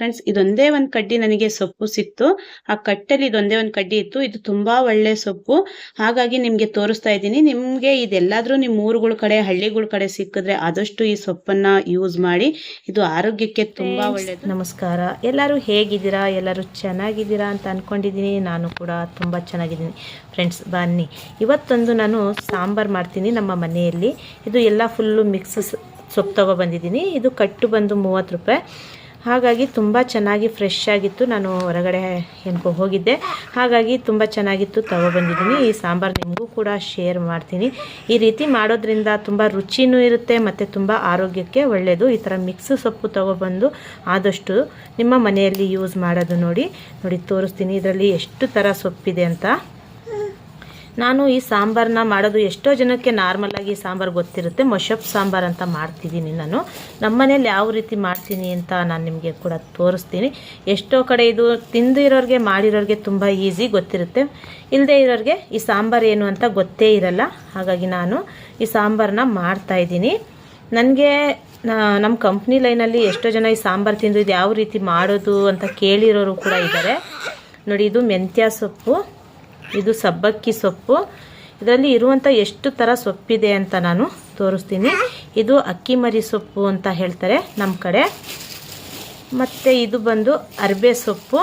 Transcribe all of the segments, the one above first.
Friends ಇದೊಂದೇ ಒಂದ್ ಕಡ್ಡಿ ನನಗೆ ಸೊಪ್ಪು ಸಿಕ್ತು. ಆ ಕಟ್ಟಲ್ಲಿ ಇದೊಂದೇ ಒಂದ್ ಕಡ್ಡಿ ಇತ್ತು. ಇದು ತುಂಬಾ ಒಳ್ಳೆ ಸೊಪ್ಪು. ಹಾಗಾಗಿ ನಿಮ್ಗೆ ತೋರಿಸ್ತಾ ಇದ್ದೀನಿ. ನಿಮ್ಗೆ ಇದೆಲ್ಲಾದ್ರೂ ನಿಮ್ಮ ಊರುಗಳ ಕಡೆ ಹಳ್ಳಿಗಳ ಕಡೆ ಸಿಕ್ಕಿದ್ರೆ ಆದಷ್ಟು ಈ ಸೊಪ್ಪನ್ನ ಯೂಸ್ ಮಾಡಿ. ಇದು ಆರೋಗ್ಯಕ್ಕೆ ತುಂಬಾ ಒಳ್ಳೆಯದು ನಮಸ್ಕಾರ. ಎಲ್ಲರೂ ಹೇಗಿದ್ದೀರಾ? ಎಲ್ಲರೂ ಚೆನ್ನಾಗಿದ್ದೀರಾ ಅಂತ ಅಂದ್ಕೊಂಡಿದ್ದೀನಿ ನಾನು ಕೂಡ ತುಂಬ ಚೆನ್ನಾಗಿದ್ದೀನಿ. ಫ್ರೆಂಡ್ಸ್ ಬನ್ನಿ. ಇವತ್ತೊಂದು ನಾನು ಸಾಂಬಾರು ಮಾಡ್ತೀನಿ ನಮ್ಮ ಮನೆಯಲ್ಲಿ. ಇದು ಎಲ್ಲ ಫುಲ್ಲು ಮಿಕ್ಸ್ ಸೊಪ್ಪು ತೊಗೊಬಂದಿದ್ದೀನಿ ಇದು ಕಟ್ಟು ಬಂದು ಮೂವತ್ತು ರೂಪಾಯಿ. ಹಾಗಾಗಿ ತುಂಬ ಚೆನ್ನಾಗಿ ಫ್ರೆಶ್ ಆಗಿತ್ತು. ನಾನು ಹೊರಗಡೆ ಏನಕ್ಕೋ ಹೋಗಿದ್ದೆ. ಹಾಗಾಗಿ ತುಂಬ ಚೆನ್ನಾಗಿತ್ತು. ತಗೊಬಂದಿದ್ದೀನಿ ಈ ಸಾಂಬಾರು ನಿಮಗೂ ಕೂಡ ಶೇರ್ ಮಾಡ್ತೀನಿ. ಈ ರೀತಿ ಮಾಡೋದ್ರಿಂದ ತುಂಬ ರುಚಿನೂ ಇರುತ್ತೆ ಮತ್ತು ತುಂಬ ಆರೋಗ್ಯಕ್ಕೆ ಒಳ್ಳೆಯದು ಈ ಥರ ಮಿಕ್ಸ್ ಸೊಪ್ಪು ತೊಗೊಬಂದು ಆದಷ್ಟು ನಿಮ್ಮ ಮನೆಯಲ್ಲಿ ಯೂಸ್ ಮಾಡೋದು ನೋಡಿ ನೋಡಿ ತೋರಿಸ್ತೀನಿ. ಇದರಲ್ಲಿ ಎಷ್ಟು ಥರ ಸೊಪ್ಪಿದೆ ಅಂತ. ನಾನು ಈ ಸಾಂಬಾರನ್ನ ಮಾಡೋದು ಎಷ್ಟೋ ಜನಕ್ಕೆ ನಾರ್ಮಲ್ ಆಗಿ ಸಾಂಬಾರು ಗೊತ್ತಿರುತ್ತೆ. ಮೊಶಪ್ ಸಾಂಬಾರು ಅಂತ ಮಾಡ್ತಿದ್ದೀನಿ ನಾನು. ನಮ್ಮ ಮನೇಲಿ ಯಾವ ರೀತಿ ಮಾಡ್ತೀನಿ ಅಂತ ನಾನು ನಿಮಗೆ ಕೂಡ ತೋರಿಸ್ತೀನಿ. ಎಷ್ಟೋ ಕಡೆ ಇದು ತಿಂದಿರೋರಿಗೆ ಮಾಡಿರೋರಿಗೆ ತುಂಬ ಈಸಿ ಗೊತ್ತಿರುತ್ತೆ. ಇಲ್ಲದೆ ಇರೋರಿಗೆ ಈ ಸಾಂಬಾರು ಏನು ಅಂತ ಗೊತ್ತೇ ಇರಲ್ಲ. ಹಾಗಾಗಿ ನಾನು ಈ ಸಾಂಬಾರನ್ನ ಮಾಡ್ತಾಯಿದ್ದೀನಿ ನನಗೆ ನಮ್ಮ ಕಂಪ್ನಿ ಲೈನಲ್ಲಿ ಎಷ್ಟೋ ಜನ ಈ ಸಾಂಬಾರು ತಿಂದು ಇದು ಯಾವ ರೀತಿ ಮಾಡೋದು ಅಂತ ಕೇಳಿರೋರು ಕೂಡ ಇದ್ದಾರೆ. ನೋಡಿ, ಇದು ಮೆಂತ್ಯ ಸೊಪ್ಪು. ಇದು ಸಬ್ಬಕ್ಕಿ ಸೊಪ್ಪು. ಇದರಲ್ಲಿ ಇರುವಂಥ ಎಷ್ಟು ಥರ ಸೊಪ್ಪಿದೆ ಅಂತ ನಾನು ತೋರಿಸ್ತೀನಿ. ಇದು ಅಕ್ಕಿ ಮರಿ ಸೊಪ್ಪು ಅಂತ ಹೇಳ್ತಾರೆ ನಮ್ಮ ಕಡೆ. ಮತ್ತು ಇದು ಬಂದು ಅರ್ಬೆ ಸೊಪ್ಪು.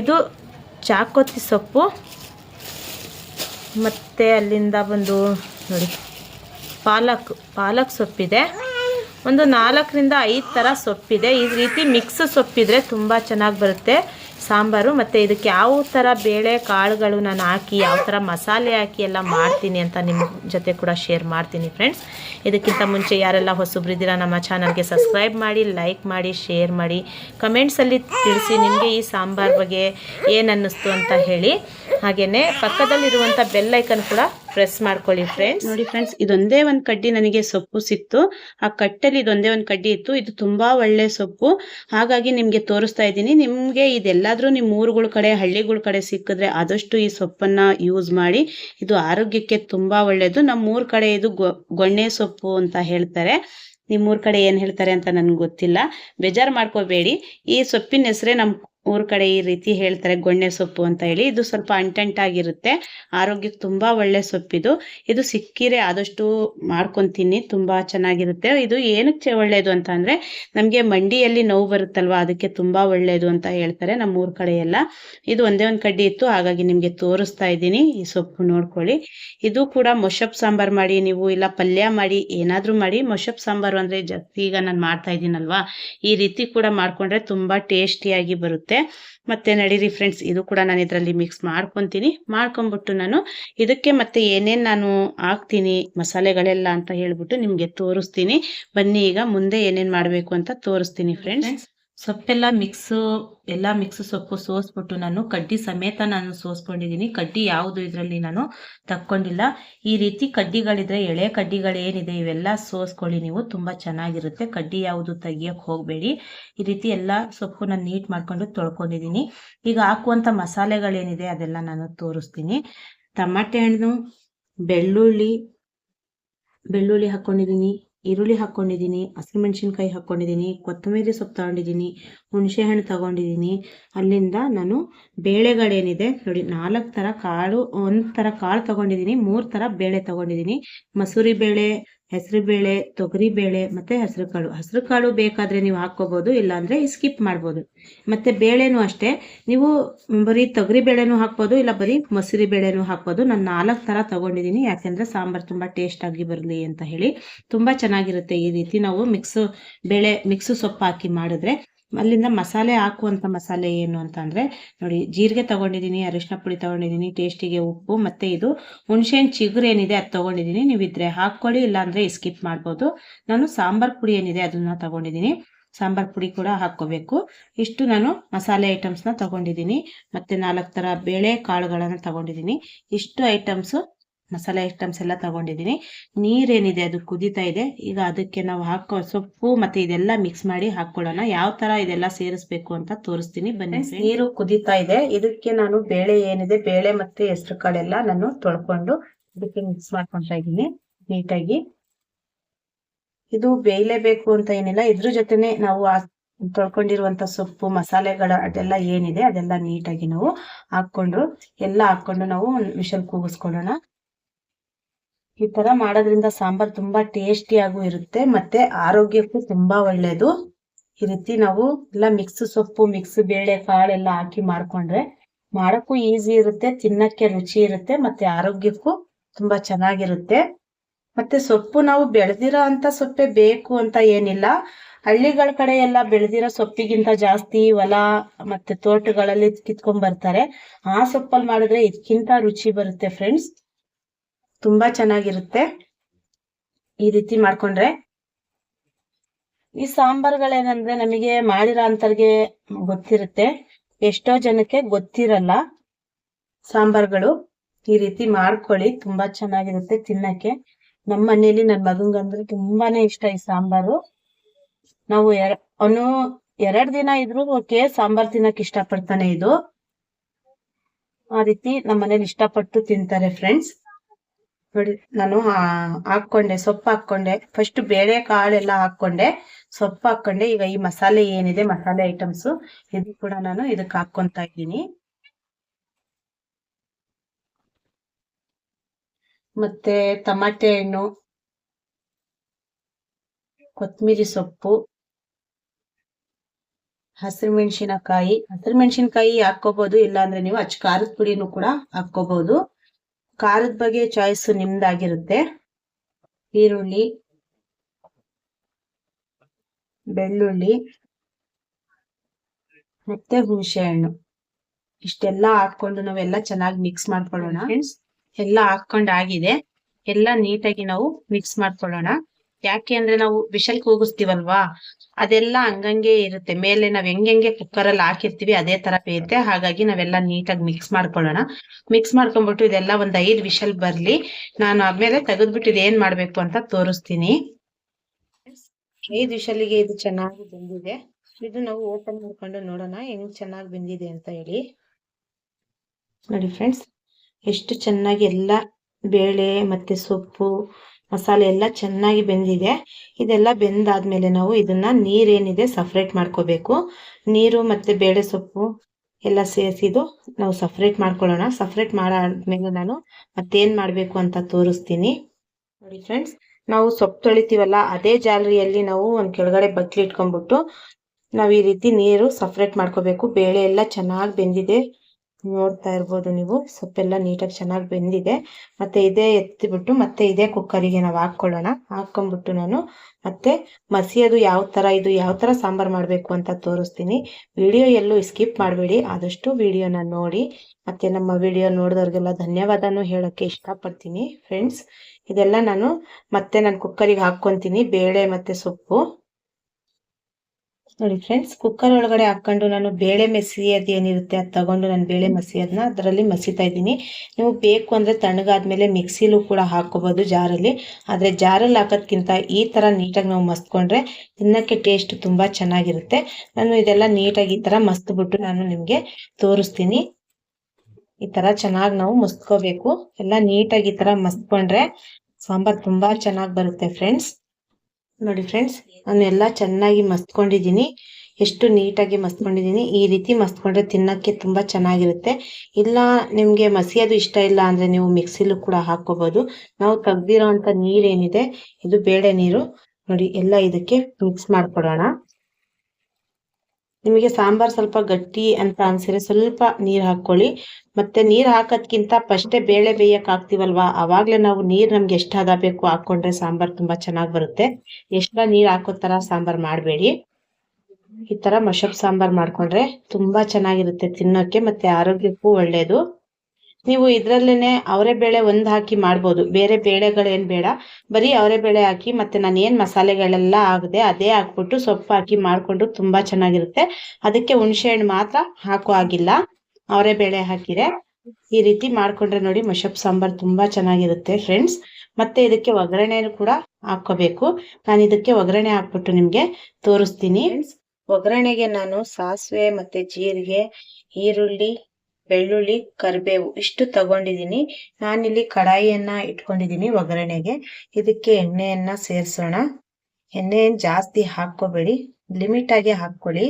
ಇದು ಚಾಕೋತಿ ಸೊಪ್ಪು. ಮತ್ತು ಅಲ್ಲಿಂದ ಬಂದು ನೋಡಿ, ಪಾಲಕ್ ಪಾಲಕ್ ಸೊಪ್ಪಿದೆ. ಒಂದು ನಾಲ್ಕರಿಂದ ಐದು ಥರ ಸೊಪ್ಪಿದೆ. ಈ ರೀತಿ ಮಿಕ್ಸ್ ಸೊಪ್ಪಿದ್ರೆ ತುಂಬ ಚೆನ್ನಾಗಿ ಬರುತ್ತೆ. ಸಾಂಬಾರು, ಮತ್ತು ಇದಕ್ಕೆ ಯಾವ ಥರ ಬೇಳೆ ಕಾಳುಗಳು ನಾನು ಹಾಕಿ, ಯಾವ ಥರ ಮಸಾಲೆ ಹಾಕಿ ಎಲ್ಲ ಮಾಡ್ತೀನಿ ಅಂತ ನಿಮ್ಮ ಜೊತೆ ಕೂಡ ಶೇರ್ ಮಾಡ್ತೀನಿ ಫ್ರೆಂಡ್ಸ್ ಇದಕ್ಕಿಂತ ಮುಂಚೆ ಯಾರೆಲ್ಲ ಹೊಸಬ್ರಿದ್ದೀರಾ, ನಮ್ಮ ಚಾನಲ್ಗೆ ಸಬ್ಸ್ಕ್ರೈಬ್ ಮಾಡಿ ಲೈಕ್ ಮಾಡಿ ಶೇರ್ ಮಾಡಿ. ಕಮೆಂಟ್ಸಲ್ಲಿ ತಿಳಿಸಿ ನಿಮಗೆ ಈ ಸಾಂಬಾರು ಬಗ್ಗೆ ಏನು ಅನ್ನಿಸ್ತು ಅಂತ ಹೇಳಿ. ಹಾಗೆಯೇ ಪಕ್ಕದಲ್ಲಿರುವಂಥ ಬೆಲ್ಲೈಕನ್ ಕೂಡ ಪ್ರೆಸ್ ಮಾಡ್ಕೊಳ್ಳಿ ಫ್ರೆಂಡ್ಸ್ ನೋಡಿ ಫ್ರೆಂಡ್ಸ್ ಇದೊಂದೇ ಒಂದ್ ಕಡ್ಡಿ ನನಗೆ ಸೊಪ್ಪು ಸಿಕ್ತು. ಆ ಕಟ್ಟಲ್ಲಿ ಇದೊಂದೇ ಒಂದ್ ಕಡ್ಡಿ ಇತ್ತು. ಇದು ತುಂಬಾ ಒಳ್ಳೆ ಸೊಪ್ಪು. ಹಾಗಾಗಿ ನಿಮ್ಗೆ ತೋರಿಸ್ತಾ ಇದ್ದೀನಿ. ನಿಮ್ಗೆ ಇದೆಲ್ಲಾದ್ರೂ ನಿಮ್ ಊರುಗಳ ಕಡೆ, ಹಳ್ಳಿಗಳ ಕಡೆ ಸಿಕ್ಕಿದ್ರೆ ಆದಷ್ಟು ಈ ಸೊಪ್ಪನ್ನ ಯೂಸ್ ಮಾಡಿ. ಇದು ಆರೋಗ್ಯಕ್ಕೆ ತುಂಬಾ ಒಳ್ಳೇದು. ನಮ್ಮ ಊರ್ ಕಡೆ ಇದು ಗೊಣ್ಣೆ ಸೊಪ್ಪು ಅಂತ ಹೇಳ್ತಾರೆ. ನಿಮ್ಮೂರ್ ಕಡೆ ಏನ್ ಹೇಳ್ತಾರೆ ಅಂತ ನನ್ಗೆ ಗೊತ್ತಿಲ್ಲ. ಬೇಜಾರ್ ಮಾಡ್ಕೋಬೇಡಿ. ಈ ಸೊಪ್ಪಿನ ಹೆಸರೇ ನಮ್ ಊರ್ ಕಡೆ ಈ ರೀತಿ ಹೇಳ್ತಾರೆ ಗೊಣ್ಣೆ ಸೊಪ್ಪು ಅಂತ ಹೇಳಿ. ಇದು ಸ್ವಲ್ಪ ಅಂಟಂಟಾಗಿರುತ್ತೆ. ಆರೋಗ್ಯಕ್ಕೆ ತುಂಬಾ ಒಳ್ಳೆ ಸೊಪ್ಪಿದು. ಇದು ಸಿಕ್ಕಿರೆ ಆದಷ್ಟು ಮಾಡ್ಕೊಂತೀನಿ. ತುಂಬಾ ಚೆನ್ನಾಗಿರುತ್ತೆ. ಇದು ಏನಕ್ಕೆ ಒಳ್ಳೇದು ಅಂತ ಅಂದ್ರೆ ನಮ್ಗೆ ಮಂಡಿಯಲ್ಲಿ ನೋವು ಬರುತ್ತಲ್ವಾ, ಅದಕ್ಕೆ ತುಂಬಾ ಒಳ್ಳೇದು ಅಂತ ಹೇಳ್ತಾರೆ ನಮ್ಮ ಊರ್ ಕಡೆ ಎಲ್ಲ ಇದು ಒಂದೇ ಒಂದ್ ಕಡ್ಡಿ ಇತ್ತು. ಹಾಗಾಗಿ ನಿಮ್ಗೆ ತೋರಿಸ್ತಾ ಇದ್ದೀನಿ ಈ ಸೊಪ್ಪು ನೋಡ್ಕೊಳ್ಳಿ. ಇದು ಕೂಡ ಮೊಸಪ್ ಸಾಂಬಾರ್ ಮಾಡಿ ನೀವು, ಇಲ್ಲ ಪಲ್ಯ ಮಾಡಿ, ಏನಾದ್ರೂ ಮಾಡಿ. ಮೊಸಪ್ ಸಾಂಬಾರು ಅಂದ್ರೆ ಜಾಸ್ತಿ ಈಗ ನಾನು ಮಾಡ್ತಾ ಇದ್ದೀನಲ್ವಾ? ಈ ರೀತಿ ಕೂಡ ಮಾಡ್ಕೊಂಡ್ರೆ ತುಂಬಾ ಟೇಸ್ಟಿಯಾಗಿ ಬರುತ್ತೆ. ಮತ್ತೆ ನಡೀರಿ ಫ್ರೆಂಡ್ಸ್ ಇದು ಕೂಡ ನಾನು ಇದರಲ್ಲಿ ಮಿಕ್ಸ್ ಮಾಡ್ಕೊತೀನಿ. ಮಾಡ್ಕೊಂಬಿಟ್ಟು ನಾನು ಇದಕ್ಕೆ ಮತ್ತೆ ಏನೇನು ನಾನು ಹಾಕ್ತೀನಿ ಮಸಾಲೆಗಳೆಲ್ಲ ಅಂತ ಹೇಳ್ಬಿಟ್ಟು ನಿಮ್ಗೆ ತೋರಿಸ್ತೀನಿ. ಬನ್ನಿ ಈಗ ಮುಂದೆ ಏನೇನ್ ಮಾಡಬೇಕು ಅಂತ ತೋರಿಸ್ತೀನಿ ಫ್ರೆಂಡ್ಸ್ ಸೊಪ್ಪೆಲ್ಲ ಮಿಕ್ಸು ಎಲ್ಲ ಮಿಕ್ಸ್ ಸೊಪ್ಪು ಸೋಸ್ಬಿಟ್ಟು ನಾನು ಕಡ್ಡಿ ಸಮೇತ ನಾನು ಸೋಸ್ಕೊಂಡಿದ್ದೀನಿ ಕಡ್ಡಿ ಯಾವುದು ಇದರಲ್ಲಿ ನಾನು ತಕ್ಕೊಂಡಿಲ್ಲ. ಈ ರೀತಿ ಕಡ್ಡಿಗಳಿದ್ರೆ, ಎಳೆ ಕಡ್ಡಿಗಳೇನಿದೆ ಇವೆಲ್ಲ ಸೋಸ್ಕೊಳ್ಳಿ ನೀವು. ತುಂಬ ಚೆನ್ನಾಗಿರುತ್ತೆ. ಕಡ್ಡಿ ಯಾವುದು ತೆಗಿಯೋಕ್ಕೆ ಹೋಗಬೇಡಿ. ಈ ರೀತಿ ಎಲ್ಲ ಸೊಪ್ಪು ನಾನು ನೀಟ್ ಮಾಡ್ಕೊಂಡು ತೊಳ್ಕೊಂಡಿದ್ದೀನಿ ಈಗ ಹಾಕುವಂಥ ಮಸಾಲೆಗಳೇನಿದೆ, ಅದೆಲ್ಲ ನಾನು ತೋರಿಸ್ತೀನಿ. ಟಮಾಟೆ ಹಣ್ಣು, ಬೆಳ್ಳುಳ್ಳಿ ಬೆಳ್ಳುಳ್ಳಿ ಹಾಕ್ಕೊಂಡಿದ್ದೀನಿ ಈರುಳ್ಳಿ ಹಾಕ್ಕೊಂಡಿದ್ದೀನಿ ಹಸಿಮೆಣ್ಸಿನ್ಕಾಯಿ ಹಾಕ್ಕೊಂಡಿದ್ದೀನಿ ಕೊತ್ತಂಬರಿ ಸೊಪ್ಪು ತಗೊಂಡಿದ್ದೀನಿ, ಹುಣಸೆಹಣ್ಣು ತಗೊಂಡಿದ್ದೀನಿ. ಅಲ್ಲಿಂದ ನಾನು ಬೇಳೆಗಳೇನಿದೆ ನೋಡಿ, ನಾಲ್ಕು ಥರ ಕಾಳು, ಒಂದು ಥರ ಕಾಳು ತಗೊಂಡಿದ್ದೀನಿ, ಮೂರು ಥರ ಬೇಳೆ ತಗೊಂಡಿದ್ದೀನಿ. ಮಸೂರಿ ಬೇಳೆ ಹೆಸರು ಬೇಳೆ, ತೊಗರಿ ಬೇಳೆ ಮತ್ತೆ ಹೆಸರು ಕಾಳು. ಹೆಸರು ಕಾಳು ಬೇಕಾದ್ರೆ ನೀವು ಹಾಕ್ಕೋಬೋದು, ಇಲ್ಲಾಂದ್ರೆ ಸ್ಕಿಪ್ ಮಾಡ್ಬೋದು. ಮತ್ತೆ ಬೇಳೆನೂ ಅಷ್ಟೇ. ನೀವು ಬರೀ ತೊಗರಿ ಬೇಳೆನೂ ಹಾಕ್ಬೋದು, ಇಲ್ಲ ಬರೀ ಮೊಸರಿ ಬೇಳೆನೂ ಹಾಕ್ಬೋದು. ನಾನು ನಾಲ್ಕು ಥರ ತಗೊಂಡಿದ್ದೀನಿ ಯಾಕೆಂದ್ರೆ ಸಾಂಬಾರು ತುಂಬಾ ಟೇಸ್ಟ್ ಆಗಿ ಬರಲಿ ಅಂತ ಹೇಳಿ. ತುಂಬಾ ಚೆನ್ನಾಗಿರುತ್ತೆ ಈ ರೀತಿ ನಾವು ಮಿಕ್ಸ್ ಬೇಳೆ ಮಿಕ್ಸ್ ಸೊಪ್ಪು ಹಾಕಿ ಮಾಡಿದ್ರೆ. ಅಲ್ಲಿಂದ ಮಸಾಲೆ ಹಾಕುವಂತ ಮಸಾಲೆ ಏನು ಅಂತ ಅಂದ್ರೆ ನೋಡಿ ಜೀರಿಗೆ ತಗೊಂಡಿದ್ದೀನಿ ಅರಿಶಿನ ಪುಡಿ ತಗೊಂಡಿದ್ದೀನಿ ಟೇಸ್ಟಿಗೆ ಉಪ್ಪು ಮತ್ತೆ ಇದು ಹುಣಸೆಹಣ್ಣು ಚಿಗುರು ಏನಿದೆ ಅದು ತಗೊಂಡಿದ್ದೀನಿ. ನೀವು ಇದ್ರೆ ಹಾಕ್ಕೊಳ್ಳಿ, ಇಲ್ಲಾಂದ್ರೆ ಸ್ಕಿಪ್ ಮಾಡ್ಬೋದು. ನಾನು ಸಾಂಬಾರ್ ಪುಡಿ ಏನಿದೆ ಅದನ್ನ ತಗೊಂಡಿದ್ದೀನಿ. ಸಾಂಬಾರ್ ಪುಡಿ ಕೂಡ ಹಾಕ್ಕೋಬೇಕು. ಇಷ್ಟು ನಾನು ಮಸಾಲೆ ಐಟಮ್ಸ್ನ ತಗೊಂಡಿದ್ದೀನಿ. ಮತ್ತೆ ನಾಲ್ಕು ಥರ ಬೇಳೆ ಕಾಳುಗಳನ್ನು ತಗೊಂಡಿದ್ದೀನಿ. ಇಷ್ಟು ಐಟಮ್ಸು ಮಸಾಲೆ ಐಟಮ್ಸ್ ಎಲ್ಲ ತಗೊಂಡಿದ್ದೀನಿ. ನೀರೇನಿದೆ? ಅದು ಕುದೀತಾ ಇದೆ. ಈಗ ಅದಕ್ಕೆ ನಾವು ಹಾಕೋ ಸೊಪ್ಪು ಮತ್ತೆ ಇದೆಲ್ಲ ಮಿಕ್ಸ್ ಮಾಡಿ ಹಾಕೊಳ್ಳೋಣ. ಯಾವ ತರ ಇದೆಲ್ಲ ಸೇರಿಸ್ಬೇಕು ಅಂತ ತೋರಿಸ್ತೀನಿ. ಬನ್ನಿ ನೀರು ಕುದೀತಾ ಇದೆ. ಇದಕ್ಕೆ ನಾನು ಬೇಳೆ ಏನಿದೆ? ಬೇಳೆ ಮತ್ತೆ ಹೆಸರು ಕಾಳೆಲ್ಲ ನಾನು ತೊಳ್ಕೊಂಡು ಇದಕ್ಕೆ ಮಿಕ್ಸ್ ಮಾಡ್ಕೊಂತಾ ಇದ್ದೀನಿ ನೀಟಾಗಿ. ಇದು ಬೇಯಲೇಬೇಕು ಅಂತ ಏನಿಲ್ಲ. ಇದ್ರ ಜೊತೆನೆ ನಾವು ತೊಳ್ಕೊಂಡಿರುವಂತ ಸೊಪ್ಪು ಮಸಾಲೆಗಳ ಅದೆಲ್ಲ ಏನಿದೆ? ಅದೆಲ್ಲ ನೀಟಾಗಿ ನಾವು ಹಾಕೊಂಡು ಎಲ್ಲ ಹಾಕೊಂಡು ನಾವು ಮಿಷಲ್ ಕೂಗಿಸ್ಕೊಳ್ಳೋಣ. ಈ ತರ ಮಾಡೋದ್ರಿಂದ ಸಾಂಬಾರ್ ತುಂಬಾ ಟೇಸ್ಟಿಯಾಗೂ ಇರುತ್ತೆ, ಮತ್ತೆ ಆರೋಗ್ಯಕ್ಕೂ ತುಂಬಾ ಒಳ್ಳೇದು. ಈ ರೀತಿ ನಾವು ಎಲ್ಲ ಮಿಕ್ಸ್ ಸೊಪ್ಪು ಮಿಕ್ಸ್ ಬೇಳೆ, ಕಾಳೆಲ್ಲ ಹಾಕಿ ಮಾಡ್ಕೊಂಡ್ರೆ ಮಾಡಕ್ಕೂ ಈಸಿ ಇರುತ್ತೆ, ತಿನ್ನಕ್ಕೆ ರುಚಿ ಇರುತ್ತೆ, ಮತ್ತೆ ಆರೋಗ್ಯಕ್ಕೂ ತುಂಬಾ ಚೆನ್ನಾಗಿರುತ್ತೆ. ಮತ್ತೆ ಸೊಪ್ಪು ನಾವು ಬೆಳೆದಿರೋ ಅಂತ ಸೊಪ್ಪೆ ಬೇಕು ಅಂತ ಏನಿಲ್ಲ. ಹಳ್ಳಿಗಳ ಕಡೆ ಎಲ್ಲ ಬೆಳೆದಿರೋ ಸೊಪ್ಪಿಗಿಂತ ಜಾಸ್ತಿ ಹೊಲ ಮತ್ತೆ ತೋಟಗಳಲ್ಲಿ ಕಿತ್ಕೊಂಡ್ ಬರ್ತಾರೆ. ಆ ಸೊಪ್ಪಲ್ಲಿ ಮಾಡಿದ್ರೆ ಇದಕ್ಕಿಂತ ರುಚಿ ಬರುತ್ತೆ ಫ್ರೆಂಡ್ಸ್ ತುಂಬಾ ಚೆನ್ನಾಗಿರುತ್ತೆ. ಈ ರೀತಿ ಮಾಡ್ಕೊಂಡ್ರೆ ಈ ಸಾಂಬಾರ್ಗಳೇನಂದ್ರೆ ನಮಗೆ ಮಾಡಿರೋ ಅಂತರ್ಗೆ ಗೊತ್ತಿರುತ್ತೆ. ಎಷ್ಟೋ ಜನಕ್ಕೆ ಗೊತ್ತಿರಲ್ಲ. ಸಾಂಬಾರ್ಗಳು ಈ ರೀತಿ ಮಾಡ್ಕೊಳ್ಳಿ, ತುಂಬಾ ಚೆನ್ನಾಗಿರುತ್ತೆ ತಿನ್ನಕ್ಕೆ. ನಮ್ಮ ಮನೇಲಿ ನನ್ನ ಮಗಂಗಂದ್ರೆ ತುಂಬಾನೇ ಇಷ್ಟ ಈ ಸಾಂಬಾರು. ನಾವು ಎರ, ಅವನು ಎರಡ್ ದಿನ ಇದ್ರೂ ಓಕೆ, ಸಾಂಬಾರ್ ತಿನ್ನಕ್ ಇಷ್ಟ ಪಡ್ತಾನೆ ಇದು. ಆ ರೀತಿ ನಮ್ಮ ಮನೇಲಿ ಇಷ್ಟಪಟ್ಟು ತಿಂತಾರೆ ಫ್ರೆಂಡ್ಸ್ ನೋಡಿ ನಾನು ಹಾಕೊಂಡೆ ಸೊಪ್ಪು ಹಾಕೊಂಡೆ ಫಸ್ಟ್ ಬೇಳೆ ಕಾಳೆಲ್ಲ ಹಾಕೊಂಡೆ ಸೊಪ್ಪು ಹಾಕೊಂಡೆ ಈಗ ಈ ಮಸಾಲೆ ಏನಿದೆ, ಮಸಾಲೆ ಐಟಮ್ಸ್ ಇದು ಕೂಡ ನಾನು ಇದಕ್ಕೆ ಹಾಕೊಂತ ಇದ್ದೀನಿ. ಮತ್ತೆ ಟಮಾಟೆ ಹಣ್ಣು ಕೊತ್ತಂಬರಿ ಸೊಪ್ಪು ಹಸಿರು ಮೆಣಸಿನಕಾಯಿ ಹಸಿರು ಮೆಣಸಿನಕಾಯಿ ಹಾಕೋಬಹುದು ಇಲ್ಲಾಂದ್ರೆ ನೀವು ಅಚ್ಚ ಖಾರದ ಪುಡಿನೂ ಕೂಡ ಹಾಕೋಬಹುದು ಖಾರದ ಬಗ್ಗೆ ಚಾಯ್ಸ್ ನಿಮ್ದಾಗಿರುತ್ತೆ. ಈರುಳ್ಳಿ ಬೆಳ್ಳುಳ್ಳಿ ಮತ್ತೆ ಹುಣಸೆ ಹಣ್ಣು ಇಷ್ಟೆಲ್ಲ ಹಾಕೊಂಡು ನಾವೆಲ್ಲ ಚೆನ್ನಾಗಿ ಮಿಕ್ಸ್ ಮಾಡ್ಕೊಳ್ಳೋಣ. ಫ್ರೆಂಡ್ಸ್ ಎಲ್ಲ ಹಾಕೊಂಡ್ ಆಗಿದೆ. ಎಲ್ಲ ನೀಟಾಗಿ ನಾವು ಮಿಕ್ಸ್ ಮಾಡ್ಕೊಳ್ಳೋಣ. ಯಾಕೆ ಅಂದ್ರೆ ನಾವು ವಿಷಲ್ ಕೂಗಿಸ್ತೀವಲ್ವಾ ಅದೆಲ್ಲ ಹಂಗಂಗೆ ಇರುತ್ತೆ. ಮೇಲೆ ನಾವ್ ಹೆಂಗೆ ಕುಕ್ಕರ್ ಅಲ್ಲಿ ಹಾಕಿರ್ತೀವಿ, ಅದೇ ತರ ಬೇಯುತ್ತೆ. ಹಾಗಾಗಿ ನಾವೆಲ್ಲ ನೀಟಾಗಿ ಮಿಕ್ಸ್ ಮಾಡ್ಕೊಳ್ಳೋಣ. ಮಿಕ್ಸ್ ಮಾಡ್ಕೊಂಡ್ಬಿಟ್ಟು ಇದೆಲ್ಲ ಒಂದ್ ಐದ್ ವಿಷಲ್ ಬರ್ಲಿ. ನಾನು ಆದ್ಮೇಲೆ ತೆಗೆದ್ಬಿಟ್ಟು ಇದೇನ್ ಮಾಡ್ಬೇಕು ಅಂತ ತೋರಿಸ್ತೀನಿ. ಐದ್ ವಿಷಲಿಗೆ ಇದು ಚೆನ್ನಾಗಿ ಬೆಂದಿದೆ. ಇದು ನಾವು ಓಪನ್ ಮಾಡ್ಕೊಂಡು ನೋಡೋಣ, ಹೆಂಗ್ ಚೆನ್ನಾಗಿ ಬಂದಿದೆ ಅಂತ ಹೇಳಿ. ನೋಡಿ ಫ್ರೆಂಡ್ಸ್ ಎಷ್ಟು ಚೆನ್ನಾಗಿ ಎಲ್ಲ ಬೇಳೆ ಮತ್ತೆ ಸೊಪ್ಪು ಮಸಾಲೆ ಎಲ್ಲ ಚೆನ್ನಾಗಿ ಬೆಂದಿದೆ. ಇದೆಲ್ಲ ಬೆಂದಾದ್ಮೇಲೆ ನಾವು ಇದನ್ನ ನೀರೇನಿದೆ ಸಪ್ರೇಟ್ ಮಾಡ್ಕೋಬೇಕು. ನೀರು ಮತ್ತೆ ಬೇಳೆ ಸೊಪ್ಪು ಎಲ್ಲ ಸೇರಿಸಿದು ನಾವು ಸಪ್ರೇಟ್ ಮಾಡ್ಕೊಳ್ಳೋಣ. ಸಪ್ರೇಟ್ ಮಾಡಾದ್ಮೇಲೆ ನಾನು ಮತ್ತೇನ್ ಮಾಡ್ಬೇಕು ಅಂತ ತೋರಿಸ್ತೀನಿ. ನೋಡಿ ಫ್ರೆಂಡ್ಸ್ ನಾವು ಸೊಪ್ಪು ತೊಳಿತೀವಲ್ಲ, ಅದೇ ಜಾಲರಿಯಲ್ಲಿ ನಾವು ಒಂದ್ ಕೆಳಗಡೆ ಬಟ್ಲಿ ಇಟ್ಕೊಂಡ್ಬಿಟ್ಟು ನಾವ್ ಈ ರೀತಿ ನೀರು ಸಪ್ರೇಟ್ ಮಾಡ್ಕೋಬೇಕು. ಬೇಳೆ ಎಲ್ಲ ಚೆನ್ನಾಗಿ ಬೆಂದಿದೆ. ನೋಡ್ತಾ ಇರ್ಬೋದು ನೀವು. ಸೊಪ್ಪೆಲ್ಲ ನೀಟಾಗಿ ಚೆನ್ನಾಗಿ ಬೆಂದಿದೆ. ಮತ್ತೆ ಇದೇ ಎತ್ತಿಬಿಟ್ಟು ಮತ್ತೆ ಇದೇ ಕುಕ್ಕರಿಗೆ ನಾವು ಹಾಕೊಳ್ಳೋಣ ಹಾಕೊಂಡ್ಬಿಟ್ಟು ನಾನು ಮತ್ತೆ ಮಸಿಯೋದು ಯಾವ ಥರ, ಇದು ಯಾವ ತರ ಸಾಂಬಾರ್ ಮಾಡಬೇಕು ಅಂತ ತೋರಿಸ್ತೀನಿ. ವಿಡಿಯೋ ಎಲ್ಲೂ ಸ್ಕಿಪ್ ಮಾಡಬೇಡಿ. ಆದಷ್ಟು ವಿಡಿಯೋನ ನೋಡಿ. ಮತ್ತೆ ನಮ್ಮ ವಿಡಿಯೋ ನೋಡಿದವ್ರಿಗೆಲ್ಲ ಧನ್ಯವಾದನೂ ಹೇಳೋಕ್ಕೆ ಇಷ್ಟಪಡ್ತೀನಿ. ಫ್ರೆಂಡ್ಸ್ ಇದೆಲ್ಲ ನಾನು ಮತ್ತೆ ನಾನು ಕುಕ್ಕರಿಗೆ ಹಾಕ್ಕೊತೀನಿ. ಬೇಳೆ ಮತ್ತೆ ಸೊಪ್ಪು. ನೋಡಿ ಫ್ರೆಂಡ್ಸ್ ಕುಕ್ಕರ್ ಒಳಗಡೆ ಹಾಕೊಂಡು ನಾನು ಬೇಳೆ ಮೆಸಿಯೋದು ಏನಿರುತ್ತೆ ಅದು ತಗೊಂಡು ನಾನು ಬೇಳೆ ಮಸಿಯೋದನ್ನ ಅದರಲ್ಲಿ ಮಸಿತಾ ಇದ್ದೀನಿ. ನೀವು ಬೇಕು ಅಂದರೆ ತಣ್ಣಗಾದ್ಮೇಲೆ ಮಿಕ್ಸಿಲು ಕೂಡ ಹಾಕೋಬೋದು ಜಾರಲ್ಲಿ. ಆದರೆ ಜಾರಲ್ಲಿ ಹಾಕೋದ್ಕಿಂತ ಈ ಥರ ನೀಟಾಗಿ ನಾವು ಮಸ್ತ್ಕೊಂಡ್ರೆ ತಿನ್ನೋಕ್ಕೆ ಟೇಸ್ಟ್ ತುಂಬ ಚೆನ್ನಾಗಿರುತ್ತೆ. ನಾನು ಇದೆಲ್ಲ ನೀಟಾಗಿ ಈ ಥರ ಮಸ್ತ್ಬಿಟ್ಟು ನಾನು ನಿಮಗೆ ತೋರಿಸ್ತೀನಿ. ಈ ಥರ ಚೆನ್ನಾಗಿ ನಾವು ಮಸ್ತ್ಕೋಬೇಕು. ಎಲ್ಲ ನೀಟಾಗಿ ಈ ಥರ ಮಸ್ತ್ಕೊಂಡ್ರೆ ಸಾಂಬಾರ್ ತುಂಬಾ ಚೆನ್ನಾಗಿ ಬರುತ್ತೆ ಫ್ರೆಂಡ್ಸ್ ನೋಡಿ ಫ್ರೆಂಡ್ಸ್ ನಾನು ಎಲ್ಲ ಚೆನ್ನಾಗಿ ಮಸ್ತ್ಕೊಂಡಿದ್ದೀನಿ. ಎಷ್ಟು ನೀಟಾಗಿ ಮಸ್ತ್ಕೊಂಡಿದ್ದೀನಿ. ಈ ರೀತಿ ಮಸ್ತ್ಕೊಂಡ್ರೆ ತಿನ್ನಕ್ಕೆ ತುಂಬಾ ಚೆನ್ನಾಗಿರುತ್ತೆ. ಇಲ್ಲ ನಿಮಗೆ ಮಸಿಯೋದು ಇಷ್ಟ ಇಲ್ಲ ಅಂದ್ರೆ ನೀವು ಮಿಕ್ಸಿಲು ಕೂಡ ಹಾಕ್ಕೋಬೋದು. ನಾವು ತೆಗ್ದಿರೋ ಅಂಥ ನೀರೇನಿದೆ, ಇದು ಬೇಳೆ ನೀರು. ನೋಡಿ, ಎಲ್ಲ ಇದಕ್ಕೆ ಮಿಕ್ಸ್ ಮಾಡ್ಕೊಡೋಣ. ನಿಮಗೆ ಸಾಂಬಾರ್ ಸ್ವಲ್ಪ ಗಟ್ಟಿ ಅಂತ ಅನ್ಸಿದ್ರೆ ಸ್ವಲ್ಪ ನೀರ್ ಹಾಕೊಳ್ಳಿ ಮತ್ತೆ ನೀರ್ ಹಾಕೋದ್ಕಿಂತ ಫಸ್ಟೇ ಬೇಳೆ ಬೇಯಕ್ ಹಾಕ್ತಿವಲ್ವಾ ಅವಾಗ್ಲೇ ನಾವು ನೀರ್ ನಮ್ಗೆ ಎಷ್ಟು ಹದ ಬೇಕು ಹಾಕೊಂಡ್ರೆ ಸಾಂಬಾರ್ ತುಂಬಾ ಚೆನ್ನಾಗ್ ಬರುತ್ತೆ. ಎಷ್ಟ ನೀರ್ ಹಾಕೋ ತರ ಸಾಂಬಾರ್ ಮಾಡ್ಬೇಡಿ. ಈ ತರ ಮಶಪ್ ಸಾಂಬಾರ್ ಮಾಡ್ಕೊಂಡ್ರೆ ತುಂಬಾ ಚೆನ್ನಾಗಿರುತ್ತೆ ತಿನ್ನೋಕೆ ಮತ್ತೆ ಆರೋಗ್ಯಕ್ಕೂ ಒಳ್ಳೇದು. ನೀವು ಇದ್ರಲ್ಲೇನೆ ಅವರೆ ಬೇಳೆ ಒಂದ್ ಹಾಕಿ ಮಾಡ್ಬೋದು. ಬೇರೆ ಬೇಳೆಗಳೇನ್ ಬೇಡ. ಬರೀ ಅವರೆ ಬೇಳೆ ಹಾಕಿ ಮತ್ತೆ ನಾನು ಏನ್ ಮಸಾಲೆಗಳೆಲ್ಲ ಆಗದೆ ಅದೇ ಹಾಕ್ಬಿಟ್ಟು ಸೊಪ್ಪು ಹಾಕಿ ಮಾಡ್ಕೊಂಡು ತುಂಬಾ ಚೆನ್ನಾಗಿರುತ್ತೆ. ಅದಕ್ಕೆ ಹುಣಸೆ ಹಣ್ಣು ಮಾತ್ರ ಹಾಕೋ ಆಗಿಲ್ಲ ಅವರೆ ಬೇಳೆ ಹಾಕಿರೆ ಈ ರೀತಿ ಮಾಡ್ಕೊಂಡ್ರೆ ನೋಡಿ ಮಶಪ್ ಸಾಂಬಾರ್ ತುಂಬಾ ಚೆನ್ನಾಗಿರುತ್ತೆ ಫ್ರೆಂಡ್ಸ್ ಮತ್ತೆ ಇದಕ್ಕೆ ಒಗ್ಗರಣೆ ಕೂಡ ಹಾಕೋಬೇಕು ನಾನು ಇದಕ್ಕೆ ಒಗ್ಗರಣೆ ಹಾಕ್ಬಿಟ್ಟು ನಿಮ್ಗೆ ತೋರಿಸ್ತೀನಿ. ಒಗ್ಗರಣೆಗೆ ನಾನು ಸಾಸಿವೆ ಮತ್ತೆ ಜೀರಿಗೆ, ಈರುಳ್ಳಿ ಬೆಳ್ಳುಳ್ಳಿ, ಕರಿಬೇವು ಇಷ್ಟು ತಗೊಂಡಿದ್ದೀನಿ. ನಾನಿಲ್ಲಿ ಕಡಾಯಿಯನ್ನ ಇಟ್ಕೊಂಡಿದ್ದೀನಿ ಒಗ್ಗರಣೆಗೆ. ಇದಕ್ಕೆ ಎಣ್ಣೆಯನ್ನ ಸೇರಿಸೋಣ. ಎಣ್ಣೆ ಜಾಸ್ತಿ ಹಾಕೋಬೇಡಿ ಲಿಮಿಟ್ ಆಗಿ ಹಾಕೊಳ್ಳಿ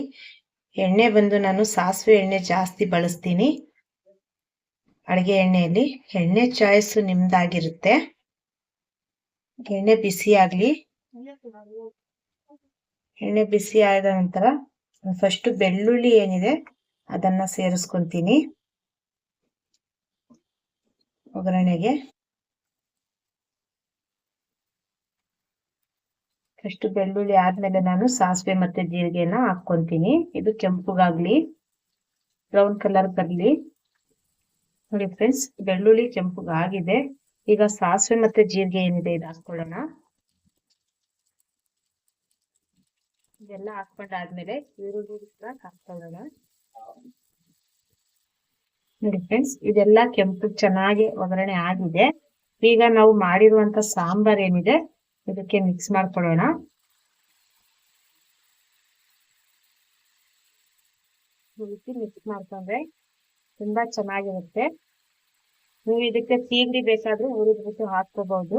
ಎಣ್ಣೆ ಬಂದು ನಾನು ಸಾಸಿವೆ ಎಣ್ಣೆ ಜಾಸ್ತಿ ಬಳಸ್ತೀನಿ. ಅಡುಗೆ ಎಣ್ಣೆಯಲ್ಲಿ. ಎಣ್ಣೆ ಚಾಯ್ಸ್ ನಿಮ್ದಾಗಿರುತ್ತೆ. ಎಣ್ಣೆ ಬಿಸಿ ಆಗಲಿ. ಎಣ್ಣೆ ಬಿಸಿ ಆದ ನಂತರ, ಫಸ್ಟ್ ಬೆಳ್ಳುಳ್ಳಿ ಏನಿದೆ, ಅದನ್ನ ಸೇರಿಸ್ಕೊಂತೀನಿ ಒಗ್ಗರಣೆಗೆ ಫಸ್ಟ್ ಬೆಳ್ಳುಳ್ಳಿ ಆದ್ಮೇಲೆ ನಾನು ಸಾಸಿವೆ ಮತ್ತೆ ಜೀರಿಗೆನ ಹಾಕ್ಕೊಂತೀನಿ. ಇದು ಕೆಂಪುಗಾಗ್ಲಿ ಬ್ರೌನ್ ಕಲರ್ ಬರ್ಲಿ. ನೋಡಿ ಫ್ರೆಂಡ್ಸ್ ಬೆಳ್ಳುಳ್ಳಿ ಕೆಂಪುಗಾಗಿದೆ. ಈಗ ಸಾಸಿವೆ ಮತ್ತೆ ಜೀರಿಗೆ ಏನಿದೆ ಇದು ಹಾಕೊಳ್ಳೋಣ. ಇದೆಲ್ಲ ಹಾಕೊಂಡಾದ್ಮೇಲೆ ಈರುಳ್ಳಿ ಹಾಕೊಳ್ಳೋಣ ನೋಡಿ ಫ್ರೆಂಡ್ಸ್ ಇದೆಲ್ಲ ಕೆಂಪು ಚೆನ್ನಾಗಿ ಒಗ್ಗರಣೆ ಆಗಿದೆ. ಈಗ ನಾವು ಮಾಡಿರುವಂತ ಸಾಂಬಾರ್ ಏನಿದೆ, ಇದಕ್ಕೆ ಮಿಕ್ಸ್ ಮಾಡ್ಕೊಳ್ಳೋಣ. ಮಿಕ್ಸ್ ಮಾಡ್ಕೊಂಡ್ರೆ ತುಂಬಾ ಚೆನ್ನಾಗಿರುತ್ತೆ. ನೀವು ಇದಕ್ಕೆ ಸೀಗಡಿ ಬೇಕಾದ್ರೂ ಹುರಿದ್ಬಿಟ್ಟು ಹಾಕೋಬಹುದು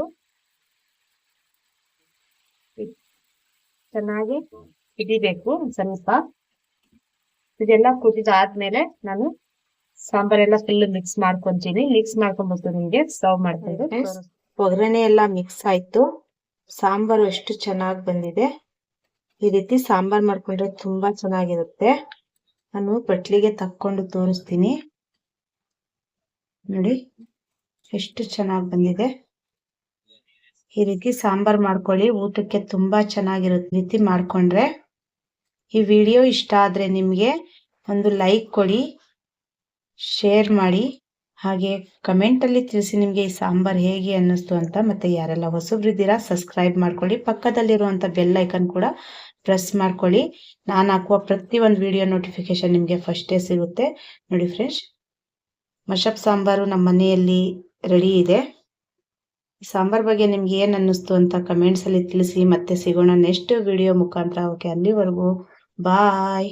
ಚೆನ್ನಾಗಿ ಹಿಡಿಬೇಕು ಸ್ವಲ್ಪ. ಇದೆಲ್ಲ ಕುದಿದಾದ್ಮೇಲೆ ನಾನು ಸಾಂಬಾರೆಲ್ಲ ಫುಲ್ ಮಿಕ್ಸ್ ಮಾಡ್ಕೊಂತೀನಿ. ಮಿಕ್ಸ್ ಮಾಡ್ಕೊಂಡ್ಬಿಟ್ಟು ನಿಮ್ಗೆ ಸರ್ವ್ ಮಾಡ್ಕೊಂಡು ಒಗ್ಗರಣೆ ಎಲ್ಲ ಮಿಕ್ಸ್ ಆಯ್ತು. ಸಾಂಬಾರು ಎಷ್ಟು ಚೆನ್ನಾಗಿ ಬಂದಿದೆ. ಈ ರೀತಿ ಸಾಂಬಾರ್ ಮಾಡ್ಕೊಂಡ್ರೆ ತುಂಬಾ ಚೆನ್ನಾಗಿರುತ್ತೆ. ನಾನು ಬಟ್ಲಿಗೆ ತಕ್ಕೊಂಡು ತೋರಿಸ್ತೀನಿ. ನೋಡಿ ಎಷ್ಟು ಚೆನ್ನಾಗಿ ಬಂದಿದೆ. ಈ ರೀತಿ ಸಾಂಬಾರ್ ಮಾಡ್ಕೊಳ್ಳಿ. ಊಟಕ್ಕೆ ತುಂಬಾ ಚೆನ್ನಾಗಿರುತ್ತೆ. ರೀತಿ ಮಾಡ್ಕೊಂಡ್ರೆ ಈ ವಿಡಿಯೋ ಇಷ್ಟ ಆದ್ರೆ ನಿಮ್ಗೆ ಒಂದು ಲೈಕ್ ಕೊಡಿ. ಶೇರ್ ಮಾಡಿ, ಹಾಗೆ ಕಮೆಂಟಲ್ಲಿ ತಿಳಿಸಿ ನಿಮಗೆ ಈ ಸಾಂಬಾರ್ ಹೇಗೆ ಅನ್ನಿಸ್ತು ಅಂತ, ಮತ್ತೆ ಯಾರೆಲ್ಲ ಹೊಸಬ್ರಿದ್ದೀರಾ ಸಬ್ಸ್ಕ್ರೈಬ್ ಮಾಡ್ಕೊಳ್ಳಿ. ಪಕ್ಕದಲ್ಲಿರುವಂಥ ಐಕನ್ ಕೂಡ ಪ್ರೆಸ್ ಮಾಡ್ಕೊಳ್ಳಿ. ನಾನು ಹಾಕುವ ಪ್ರತಿ ಒಂದು ವಿಡಿಯೋ ನೋಟಿಫಿಕೇಶನ್ ನಿಮಗೆ ಫಸ್ಟೇ ಸಿಗುತ್ತೆ. ನೋಡಿ ಫ್ರೆಂಡ್ಸ್ ಮಶಪ್ ಸಾಂಬಾರು ನಮ್ಮ ಮನೆಯಲ್ಲಿ ರೆಡಿ ಇದೆ. ಈ ಸಾಂಬಾರ್ ಬಗ್ಗೆ ನಿಮ್ಗೆ ಏನ್ ಅನ್ನಿಸ್ತು ಅಂತ ಕಮೆಂಟ್ಸ್ ಅಲ್ಲಿ ತಿಳಿಸಿ, ಮತ್ತೆ ಸಿಗೋಣ ನೆಕ್ಸ್ಟ್ ವಿಡಿಯೋ ಮುಖಾಂತರ. ಓಕೆ ಅಲ್ಲಿವರೆಗೂ ಬಾಯ್